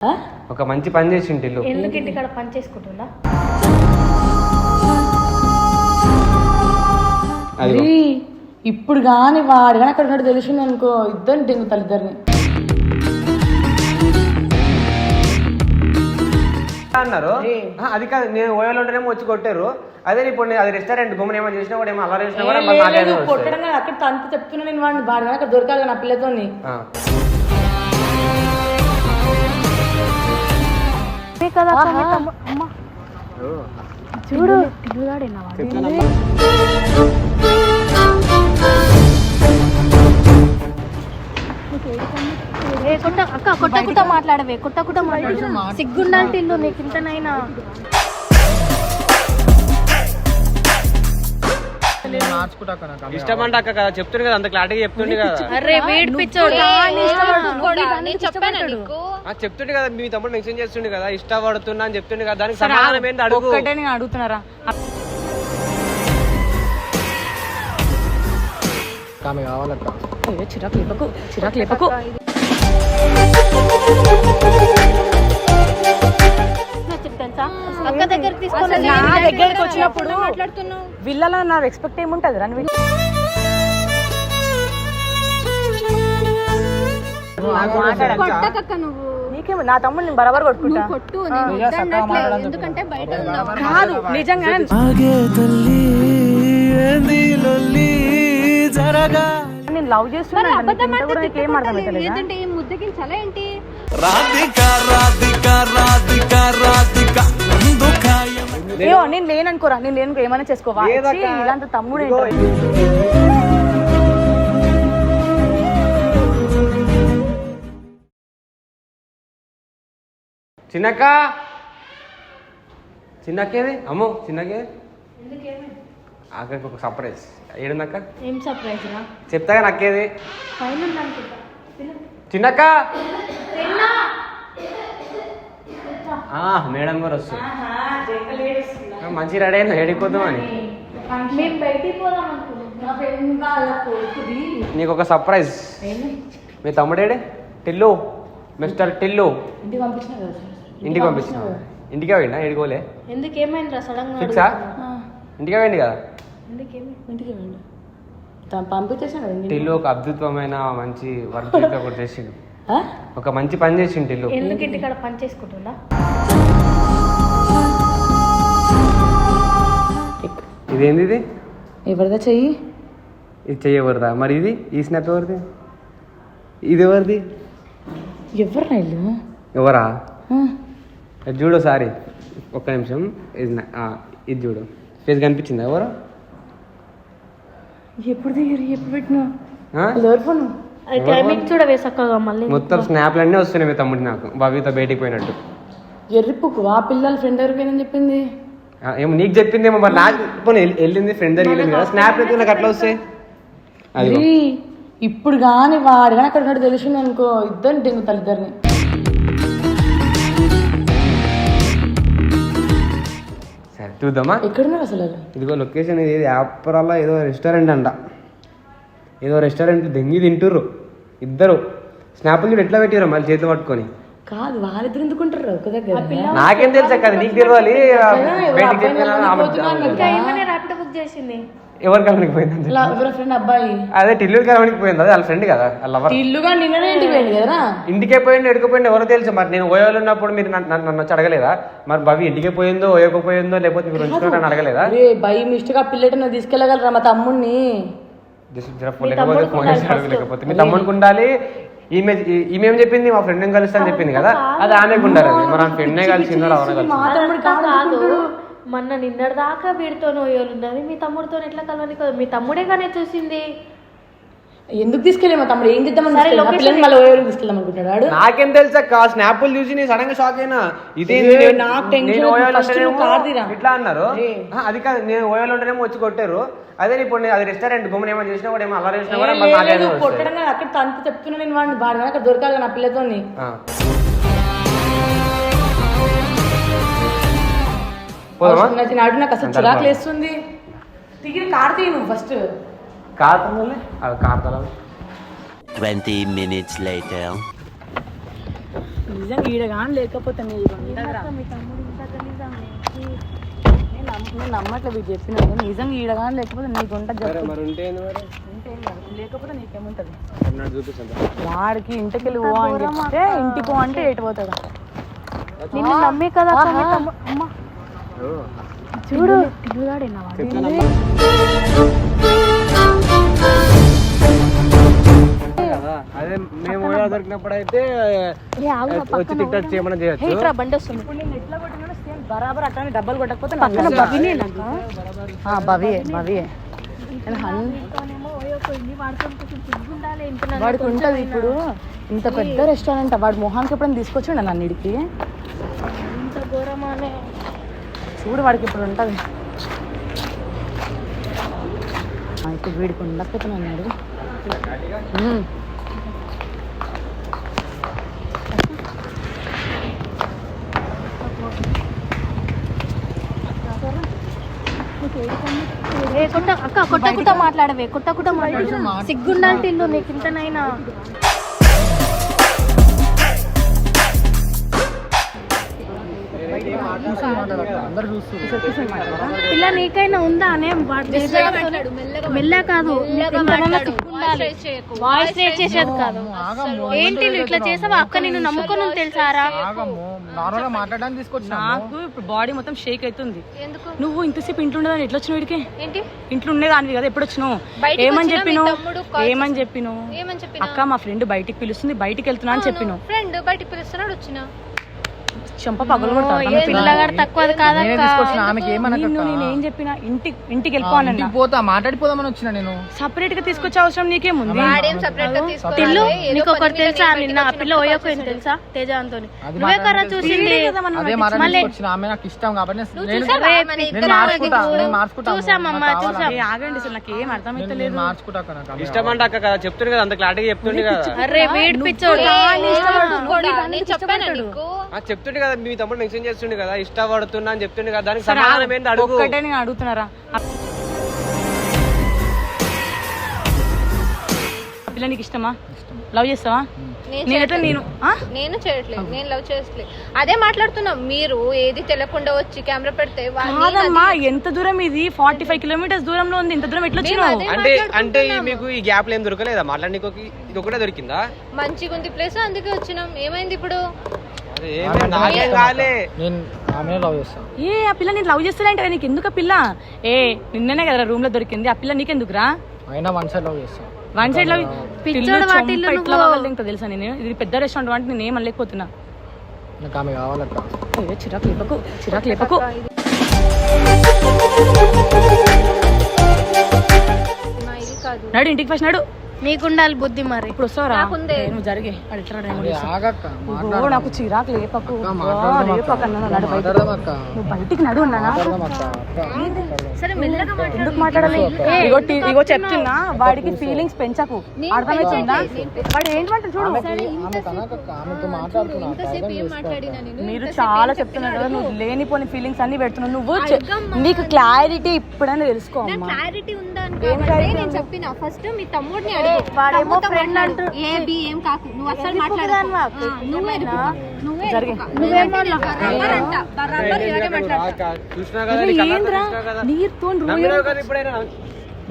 ఆ? ఒక మంచి పని చేసిండు ఇల్లు ఎందుకు ఇంటికాడ పని చేసుకుంటున్నా ఇప్పుడు కానీ వాడు కానీ అక్కడ ఉన్నాడు తెలిసింది అనుకో ఇద్దరు దెంగుతారు ఇద్దరిని అన్నారు. ఆ, అది కాదు నేను ఓయోలో ఉంటేనేమో వచ్చి కొట్టారు అదే ఇప్పుడు నేను అది రెస్టారెంట్ గుమ్మని ఏమైనా చేసినా కూడా ఏమో అలా చేసినా కూడా మళ్ళీ నాకే లేదు, వస్తాయి. కొట్టడం కాదు, అక్కడ తంత చెప్తున్నా నేను వాడిని వాడు కానీ అక్కడ దొరకాలి కదా నా పిల్లతోని ఆ. కదా చూడు. అక్క కొట్టకుండా మాట్లాడవే. కొట్టకుండా మాట్లాడు. సిగ్గుండాలి తిల్లు నీకు ఇంతనైనా. ఇష్టం అంటే అక్క కదా చెప్తుండే కదా అంత క్లారిటీగా చెప్తుండే కదా. అరే వీడి పిచ్చోడు. ఆ, చెప్తుండే కదా మీ తమ్ముడు మెన్షన్ చేస్తుండే కదా ఇష్టపడుతున్నా అని చెప్తుండే కదా దానికి సమాధానం ఏంటి అడుగు. అడుగుతున్నారా? అయ్యో, చిరాకు లేపకు చిరాకు లేపకు. తెలుసా? అక్క తీసుకొని నా దగ్గరికి వచ్చినప్పుడు మాట్లాడుతున్నావు? వీళ్ళలో నా ఎక్స్పెక్ట్ ఏముంటది? కొట్టకక్క నువ్వు. నీకేమో? నా తమ్ముడు నేను బరాబర్ కొట్టుకుంటా? కొట్టు నేను. ఎందుకంటే బయట ఉన్నావు. కాదు నిజంగా నేను లవ్ మరి చేస్తున్నా అబద్ధం అర్థం అవుతలేదా? లేదంటే ఏం ముద్దగించాలా ఏంటి? ఏమో నేను లేననుకోరా నేను లేనుకో ఏమైనా చేసుకోవా. ఛీ, ఇలాంటి తమ్ముడు ఏంటో. చిన్నక్క. చిన్నక్కేది? అమ్మో చిన్నక్కేది అక్కడికి ఒక సర్ప్రైజ్ ఏడుందక్క? ఏం సర్ప్రైజ్ రా? చెప్తాగా నక్కేది పైన చిన్నక్క. మేడం గారు వస్తుంది మంచి రెడీ అయినా ఏడిపోదాం అని. మేము బయటికి పోదాం అనుకున్నాం. నీకు ఒక సర్ప్రైజ్ మీ తమ్ముడేడే టిల్లు. మిస్టర్ టిల్లు. ఇంటికి పంపించిన ఇంటికి ఇంటికి పోయిండా? ఏడుకోలే ఎందుకు ఏమైందిరా సడన్గా ఫిక్సా ఇంటికి పోయింది కదా? ఇంటికి పంపించేసాను ఇంటికి. టిల్లు ఒక అద్భుతమైన మంచి వర్క్ చేసిండు? ఒక మంచి పని చేసిండు టిల్లు. ఎందుకు ఇంటికాడ పని చేసుకుంటున్నా ఇదేంది ఇది? ఎవరిదా చెయ్యి? ఇది చెయ్యవరదా మరి ఇది? ఈ స్నాప్ ఎవరిది? ఇది ఎవరిది? ఎవరు రైలు ఎవరా? అది చూడు సారీ ఒక్క నిమిషం. ఇది నా- ఆ, ఇది చూడు. ఫేస్ కనిపించిందా ఎవరు? ఎప్పుడు దిగారు ఎప్పుడు పెట్టినా? ఆ? ఎవరు ఫోన్? అది టైమింగ్ చూడవే చక్కగా మళ్ళీ. మొత్తం స్నాప్లు అన్నీ వస్తున్నాయి మీ తమ్ముడు నాకు. భవితో బయటికి పోయినట్టు. ఎర్రిపుకు ఆ పిల్లల ఫ్రెండ్ ఎవరికి పోయిందని చెప్పింది? ఏమో నీకు చెప్పిందేమో మరి నాకు పోనీ వెళ్ళి- వెళ్ళింది ఫ్రెండ్ దగ్గర వెళ్ళింది కదా. స్నాప్ అయితే నాకు అట్లా వస్తాయి? అది ఇప్పుడు కానీ వాడు కానీ అక్కడ ఉన్నాడు తెలిసింది అనుకో ఇద్దరిని దెంగుతారు ఇద్దరిని సరే చూద్దామా? ఎక్కడున్నారు అసలు? ఇదిగో లొకేషన్ ఇది యాపరాలో ఏదో రెస్టారెంట్ అంట. ఏదో రెస్టారెంట్ దెంగి తింటుర్రు. ఇద్దరు. స్నాప్లు చూడు ఎట్లా పెట్టారు మళ్ళీ చేతులు పట్టుకొని. కాదు వాళ్ళిద్దరు ఎందుకుంటారు ఒక దగ్గర? నాకేం తెలుసా కదా నీకు తెలియాలి ర్యాపిడ్ బుక్ చేసింది. ఎవరి కలవనికి ఎవరి ఫ్రెండ్ అబ్బాయి? అదే టిల్లు కలవనికి పోయింది అదే వాళ్ళ ఫ్రెండ్ కదా వాళ్ళ ఇల్లుగా నిన్ననే ఇంటికి పోయింది కదరా? ఇంటికే పోయింది ఎడుకుపోయింది ఎవరో తెలుసు. మరి నేను ఓయోలో ఉన్నప్పుడు మీరు నన్ను వచ్చి అడగలేదా? మరి భవి ఇంటికే పోయిందో ఓయోకపోయిందో లేకపోతే మీరు ఉంచుకున్నారని అడగలేదా? అరే బై మిస్టేక్ ఆ పిల్లట తీసుకెళ్ళగలరా మా తమ్ముడిని లేకపోతే మీ తమ్ముడికి ఉండాలి ఈమె ఈమె ఏం చెప్పింది మా ఫ్రెండ్ కలుస్తా అని చెప్పింది కదా? అది ఆమెకు ఉండాలి ఆ ఫ్రెండ్నే కలిసిందో రావణ కలిసి మా తమ్ముడు అదంతా కాదు. మొన్న నిన్నటి దాకా వీడితో నోయోలు ఉన్నది. మీ తమ్ముడితో ఎట్లా కలవని మీ తమ్ముడే కానీ చూసింది. ఎందుకు తీసుకెళ్ళి మా తమ్ముడు? ఏం చేద్దామని పిల్లని మళ్ళీ ఎవరు తీసుకెళ్దాం అనుకుంటున్నాడు. నాకేం తెలుసా స్నాపులు చూసి నేను సడన్గా షాక్ అయినా. ఇదే. ఇట్లా అన్నారు. అది కాదు నేను ఓయోలో ఉంటేనేమో వచ్చి కొట్టారు. అదే ఇప్పుడు అది రెస్టారెంట్ గుమ్మని ఏమైనా చేసినా కూడా ఏమో అలా చేసినా కూడా. కొట్టడం కాదు, అక్కడ తంత చెప్తున్నా నేను వాడిని. వాడు కానీ అక్కడ దొరకాలి నా పిల్లతోని. నాడు నాకు అసలు చిరాకు లేస్తుంది. తిరిగి కార్ తీయి నువ్వు ఫస్ట్ కార్తలే అది కార్తల 20 minutes later. నిజంగా ఈడ కానీ లేకపోతే నేను నమ్మ- నేను నమ్మట్లేదు వీడు చెప్పిన నిజంగా ఈడ కానీ లేకపోతే నీకు ఉంటుంది లేకపోతే నీకేముంటది? వాడికి ఇంటికి వెళ్ళి పో అని చెప్తే ఇంటికి పో అంటే ఎటు పోతాడు? నిన్ను నమ్మే కదా చూడు. అయితే వచ్చి టిక్టాక్ చేయమని చేయొచ్చు. ఇట్రా బండి వస్తుంది. ఇప్పుడు నేను ఎట్లా కొట్టినా సేమ్ బరాబర్ అట్లనే డబ్బులు కొట్టకపోతే పక్కన వాడికి ఉంటుంది ఇప్పుడు. ఇంత పెద్ద రెస్టారెంట్ వాడు మొహానికి ఎప్పుడైనా తీసుకొచ్చిండ నన్ను ఇడికి? చూడు వాడికి ఇప్పుడు ఉంటుంది. ఇప్పుడు వీడికి ఉండకపోతే నన్ను అడుగు. ఏ కొట్ట అక్క కొట్టకుండా మాట్లాడవే కొట్టకుండా మాట్లాడు. సిగ్గుండాలి నీకు ఇంతనైనా. పిల్ల నీకైనా ఉందా అనే మెల్ల కాదు వాయిస్ చేసేది కాదు. ఏంటి నువ్వు ఇట్లా చేసావా? అక్క నిన్ను నమ్ముకొని తెలుసారా నార్మల్గా మాట్లాడడానికి తీసుకొచ్చిన నాకు ఇప్పుడు బాడీ మొత్తం షేక్ అవుతుంది. ఎందుకు? నువ్వు ఇంతసేపు ఇంట్లో ఉండేదాన్ని ఎట్లా వచ్చినావు వీడికి ఏంటి? ఇంట్లో ఉండేదానివి కదా ఎప్పుడు వచ్చినావు? ఏమని వచ్చినా call ఏమని చెప్పిన అక్క మా ఫ్రెండ్ బయటికి పిలుస్తుంది బయటికి వెళ్తున్నా అని చెప్పినావు. ఫ్రెండ్ బయటికి పిలుస్తున్నాడు వచ్చిన. చెంప పగలు ఏ పిల్లగాడు తక్కువది నేనే కాదక్క. తీసుకొచ్చిన ఆమెకి ఏమనక నిన్ను నేను ఏం చెప్పినా? ఇంటికి ఇంటికి వెళ్ళిపోవాలన్నా పోతా మాట్లాడిపోదామని వచ్చిన నేను. సపరేట్గా తీసుకొచ్చే అవసరం నీకేముంది తిల్లు నీకు ఒకటి తెలుసా? నిన్న ఆ పిల్ల ఓయకపోయింది తెలుసా? తేజ అంతోని నువ్వే కరా చూసింది. ఆమె నాకు ఇష్టం కాబట్టి చూసామమ్మా? ఏ, ఆగండి అసలు నాకు ఏం నేను- అర్థమైతే నేను మార్చుకుంటా అక్క నాకు ఆమె ఇష్టం అంటే అక్క కదా చెప్తుండే కదా అంత క్లారిటీగా చెప్తుండే కదా. అరే వీడి పిచ్చోడు. ఆ చెప్తుండే కదా మీ తమ్ముడు మెన్షన్ చేస్తుండే కదా ఇష్టపడుతున్నా అని చెప్తుండే కదా దానికి సమాధానం ఏంటి అడుగు. ఒక్కటే నేను అడుగుతున్నారా? ఆ పిల్ల నీకు ఇష్టమా? లవ్ చేస్తావా? నేనైతే నేను ఆ? నేను చేయట్లేదు. నేను లవ్ చేయట్లేదు అదే మాట్లాడుతున్నాం. మీరు ఏది తెలియకుండా వచ్చి కెమెరా పెడితే కాదమ్మా ఎంత దూరం ఇది? ఫార్టీ ఫైవ్ కిలోమీటర్స్ దూరంలో ఉంది. ఇంత దూరం ఎట్లా వచ్చినావు? అంటే అంటే మీకు ఈ గ్యాప్ ఏం దొరకలేదా? మాట్లాడడానికి ఇది ఒకటే దొరికిందా? మంచిగా ఉంది ప్లేస్ అందుకే వచ్చినాం. ఏమైంది ఇప్పుడు? అదే ఏమీ నాకేం కాలే నేను ఆమె లవ్ చేస్తాను ఏ ఆ పిల్ల నేను లవ్ చేస్తానంటే నీకు ఎందుకు ఆ పిల్ల? ఏ నిన్ననే కదా రూమ్లో దొరికింది. ఆ పిల్ల నీకెందుకురా? అయినా వన్ సైడ్ లవ్ చేస్తాను వన్ సైడ్లో పిచ్చోడు వాటిల్లో ఇంకా తెలుసా నేను? ఇది పెద్ద రెస్టారెంట్ అంటే నేను ఏం అనలేకపోతున్నా. నాకు ఆమె కావాలక్క చిరాకు లేపకు చిరాకు లేపకు. నాడు ఇంటికి ఫస్ట్ నాడు. నీకుండాలి బుద్ధి మరి. ఇప్పుడు వస్తావరా నువ్వు జరిగే. నాకు చిరాకు లేపకు. నువ్వు బయటికి నడు ఎందుకు మాట్లాడాలి? ఇగో చెప్తున్నా. వాడికి ఫీలింగ్స్ పెంచకు. అర్థమవుతుందా? వాడు ఏంటంటే చూడు. మీరు చాలా చెప్తున్నారు కదా నువ్వు లేనిపోని ఫీలింగ్స్ అన్ని పెడుతున్నావు. నువ్వు నీకు క్లారిటీ ఇప్పుడైనా తెలుసుకో అమ్మా. క్లారిటీ అని కాబట్టి నేను చెప్పిన. ఫస్ట్ మీ తమ్ముడిని అడుగు. వాడేమో friend మాట్లాడు. ఏ బి ఏం కాకు. నువ్వు అసలు మాట్లాడు నువ్వే నువ్వే జరిగే బరాబర్ అంట బరాబర్ ఇలాగే మాట్లాడు అక్క, చూసినా కదా నీ కళ్ళతో ఏంద్రా? నీతో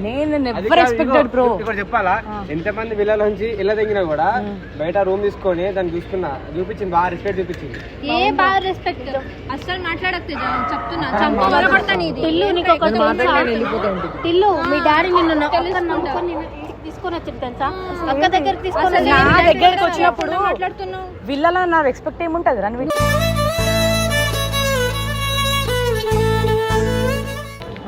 నేను నెవర్ ఎక్స్పెక్టెడ్ బ్రో ఇక్కడ చెప్పాలా? ఎంతమంది విల్లల నుంచి ఇళ్ళ దిగినా కూడా బయట రూమ్ తీసుకొని దాన్ని చూసుకున్నా. చూపించింది బాగా రెస్పెక్ట్ చూపించింది. ఏ బాగా రెస్పెక్ట్ మాట్లాడక తేజ, చెప్తున్నా. చంప వరపడతాను ఇది. టిల్లు నీకు టిల్లు మీ డాడీ నిన్ను తీసుకొని వచ్చింది తెలుసా? అక్క దగ్గరికి తీసుకొని నా దగ్గరికి వచ్చినప్పుడు మాట్లాడుతున్నావు? విల్లలో నా రెస్పెక్ట్ ఏముంటది? రా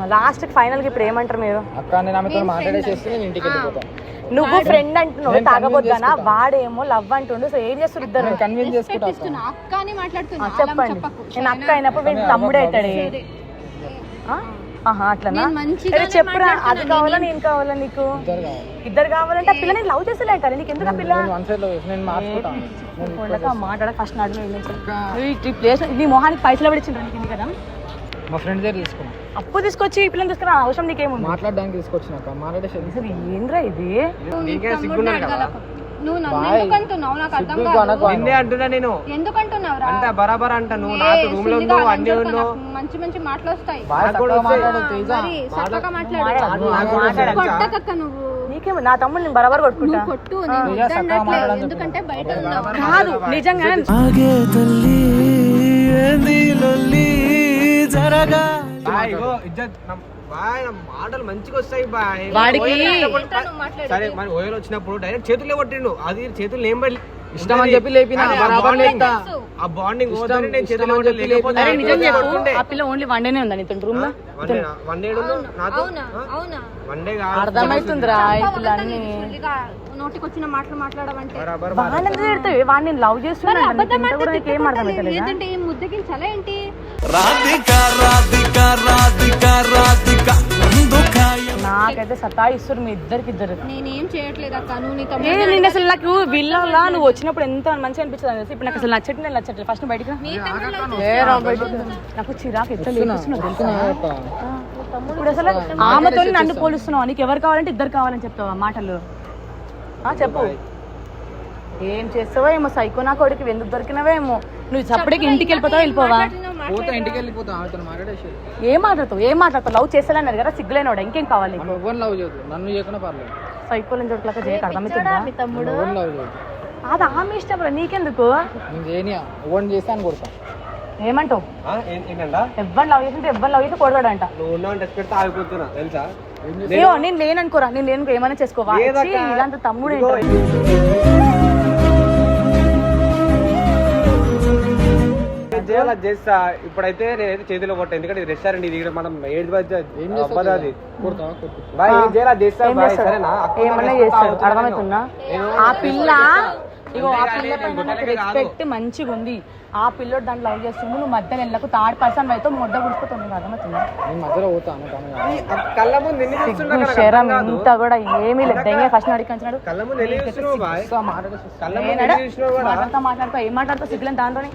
లాస్ట్ ఫైనల్కి ఇప్పుడు ఏమంటారు మీరు? అక్క నేను ఆమెతో మాట్లాడేసేస్తే నేను ఇంటికి వెళ్ళిపోతాను. నువ్వు ఫ్రెండ్ అంటున్నావు తాగబోద్దానా? వాడేమో లవ్ అంటుండు సో ఏం చేస్తారు ఇద్దరు? నేను కన్విన్స్ చేసుకుంటా అక్క. అని మాట్లాడుతున్నా. చెప్పండి. నేను అక్క అయినప్పుడు వీడు తమ్ముడే అవుతాడే. ఆ? ఆహా అట్లనా? చెప్పురా అది కావాలా నేను కావాలా నీకు? ఇద్దరు కావాలి. ఇద్దరు కావాలంటే ఆ పిల్ల నేను లవ్ చేస్తలేంటారు నీకు ఎందుకు ఆ పిల్ల? మాట్లాడ ఫస్ట్ నాడు ఈ ప్లేస్ నీ మొహానికి పైసలు పడిచ్చిండ్రు నీకు కదా? మా ఫ్రెండ్ దగ్గర తీసుకున్నా. అప్పు తీసుకొచ్చి ఈ పిల్లని తీసుకురా అవసరం నీకేముంది? మాట్లాడడానికి తీసుకొచ్చిన అక్క మాట్లాడేసి అసలు ఏంద్రా ఇది? నీకే కదా. నువ్వు నన్ను బాయ్. ఎందుకు అంటున్నావు? నాకు అర్థం సిగ్గు కాదు. అనకు. నిన్నే అంటున్నా నేను. ఎందుకు అంటున్నావురా అంటే బరాబర్ అంట నువ్వు. ఏ, నాతో రూమ్లో సున్నిగా ఉన్నావు అన్ని లంజోడుకో, ఉన్నావు. నాకు మంచి మంచి మాటలు వస్తాయి మరి చక్కగా మాట్లాడు? కొట్టకక్క నువ్వు. నా తమ్ముడు నేను బరాబర్ కొట్టుకుంటా? నువ్వు కొట్టు నేను నిజంగా ఎందుకంటే బయట ఉన్నావు. కాదు ఇజ్జత్. నా- బాయ్, నా మాటలు మంచిగా వస్తాయి బాయ్. వాడికి-? సరే మరి ఓయల్ వచ్చినప్పుడు డైరెక్ట్ చేతులే కొట్టిండు. అది చేతులు ఏం పడి ఇష్టం అని చెప్పి లేపినా, ఆ బాండింగ్ నిజం చెప్పు. ఆ పిల్ల ఓన్లీ వన్ డేనే ఉందా నీతో రూమ్లో? వన్ డే నాతో? వన్ డే అన్ని నోటికి వచ్చిన మాటలు మాట్లాడమంటే. వాడిని లవ్ లేదంటే ఏం ముద్దగించాలా ఏంటి? నాకైతే సతాయిస్తారు మీ ఇద్దరికి ఇద్దరు నేనేం చేయట్లేదు అక్క నువ్వు నీ ఏ తమ్ముడు నేను అసలు నాకు విల్లా నువ్వు వచ్చినప్పుడు ఎంత మంచిగా అనిపించదు అనేసి ఇప్పుడు నాకు అసలు నచ్చట్లేదు నేను నచ్చట్లేదు. ఫస్ట్ బయటికి రా. నీ తమ్ముడు love ఏ రా బయటికి రా. నాకు చిరాకు ఎట్లా లేపిస్తున్నావు తెలుసా? ఇప్పుడు అసలు ఆమెతో నన్ను పోలుస్తున్నావు? నీకు ఎవరు కావాలంటే ఇద్దరు కావాలని చెప్తావా మాటలు? ఆ, చెప్పు. ఏం చేస్తావో ఏమో సైకో నా కొడుకు ఎందుకు దొరికినవేమో నువ్వు చప్పటికి ఇంటికి వెళ్ళిపోతావా వెళ్ళిపోవా? పోతా ఇంటికి వెళ్ళిపోతా ఆమెతో మాట్లాడేసి ఏం మాట్లాడతావు? ఏం మాట్లాడతావు? లవ్ చేసేలా కదా సిగ్గులేనోడా ఇంకేం కావాలి నీకు? ఆమె ఎవరిని లవ్ చేయదు నన్ను చేయకుండా పర్లేదు. సైకోలని దొరికలాక చేయక అర్థమవుతుందా మీ తమ్ముడు? ఎవరిని లవ్ చేయదు అది ఆమె ఇష్టం రా నీకెందుకు? నేను కొడతా. ఏమంటావు? ఆ, ఏం- ఏంటంట ఎవరు లవ్ చేసింటే ఎవరు లవ్ చేస్తే కొడతాడంట. నువ్వు ఉన్నావు టెస్ట్ పెడితే ఆగిపోతున్నా తెలుసా? ఏమో నేను లేననుకోరా నేను లేనుకో ఏమైనా చేసుకోవా లేదక్క. ఛీ, ఇలాంటి తమ్ముడు ఇదిగో, చేస్తా. ఇప్పుడైతే నేనైతే చేతిలో కొట్టా. ఎందుకంటే రెస్టారెంట్ ఇది ఇక్కడ మనం ఏడు అది. బాయ్ ఏం చేయాలా చేస్తా. బాయ్? సరేనా? ఏమన్నా రెస్పెక్ట్ చేస్తాడు అర్థమవుతుందా. ఆ పిల్ల ఇగో ఆ పిల్ల పైన. రెస్పెక్ట్ మంచిగా ఉంది. ఆ పిల్లోడు దాంట్లో లవ్ చేస్తుండు నువ్వు మధ్య నెలకు థర్డ్ పర్సన్ అయితే మొడ్డ గుడిపోతుంది నీకు అర్థమవుతుందా? మధ్యలో పోతాను శరం. ఇంత కూడా ఏమీ లేదు. దెంగే ఫస్ట్ అడిగించినాడు. మాట్లాడుతా మాట్లాడుతా ఏం మాట్లాడుతా సిగ్గులేని దాంతోనే.